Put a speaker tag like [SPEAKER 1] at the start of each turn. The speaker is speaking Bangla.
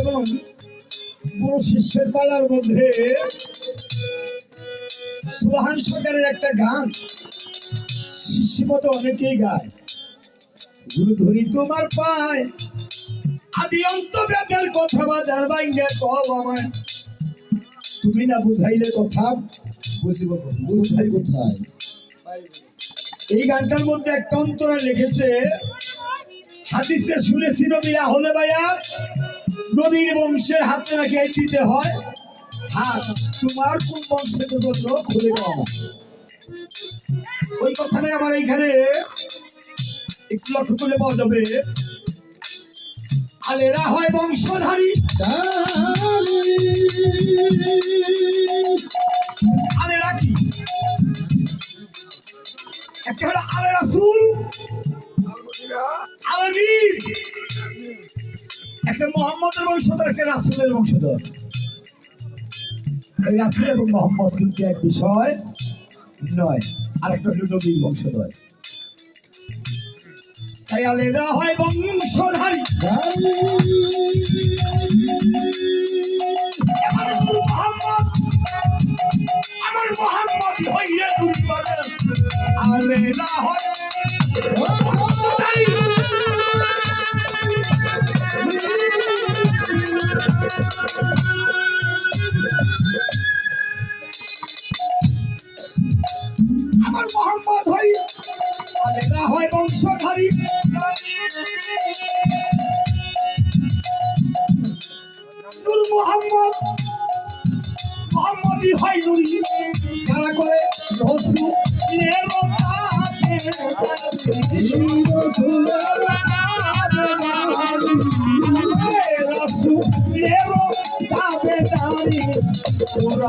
[SPEAKER 1] এবং পুরো শিষ্যের পালার মধ্যে সুহান সরকারের একটা গান। শিষ্য মতো অনেকেই গায়। গুরু ধরি তোমার পায়। আদি অন্ত বেদের কথা বাজার বাইঙ্গে কল আমায়। তুমি না বুঝাইলে কথা,
[SPEAKER 2] বুঝিব বুঝাই কোথায়?
[SPEAKER 1] এই গানটার মধ্যে একটা অন্তরা লিখেছে হাদিসে শুনেছি নবী হলে ভাইয়া, নবীর বংশের হাতে নাকি এই দিতে হয়? হাত তোমার কোন বংশের জন্য খুলে দাও ওই কথাটাই আমার এইখানে একটু লক্ষ্য করলে পাওয়া যাবে। আলেরা হয় বংশধারী। রাসুল আলমীর একটা মোহাম্মদের বংশধর একটা রাসুলের বংশধর এই রাসুল এবং মোহাম্মদ কিন্তু এক বিষয় নয়, আরেকটা হলো নবীর বংশধর তাই আলেরা হয় বংশধারী। আমার মোহাম্মদ হই হয় বংশধারী। নূর মোহাম্মদ মোহাম্মদই হয় নুরি। যারা করে রসু